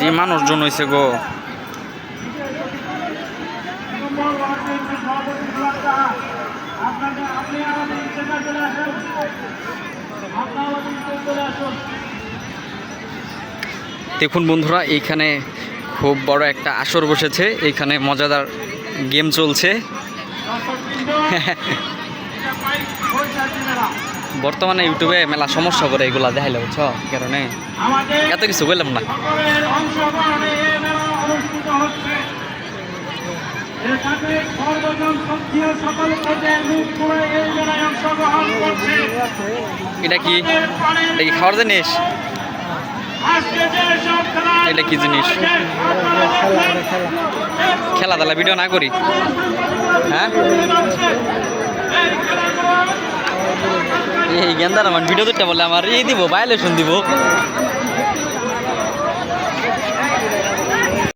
যে মানুষজন হয়েছে গো। দেখুন বন্ধুরা এইখানে খুব বড় একটা আসর বসেছে। এইখানে মজাদার গেম চলছে। বর্তমানে ইউটিউবে মেলা সমস্যা করে এগুলা দেখাইলে বুঝছ? কারণে এত কিছু বললাম না। এটা কি? এটা কি খাওয়ার জিনিস? এটা কি জিনিস? আপনারা দেখবেন, খেলা তালা ভিডিও না করি। হ্যাঁ এই খেলাগুলো এই গেন্দার আমার ভিডিও দুটা বলে আমার এই দিব ভাইলেশন দিব।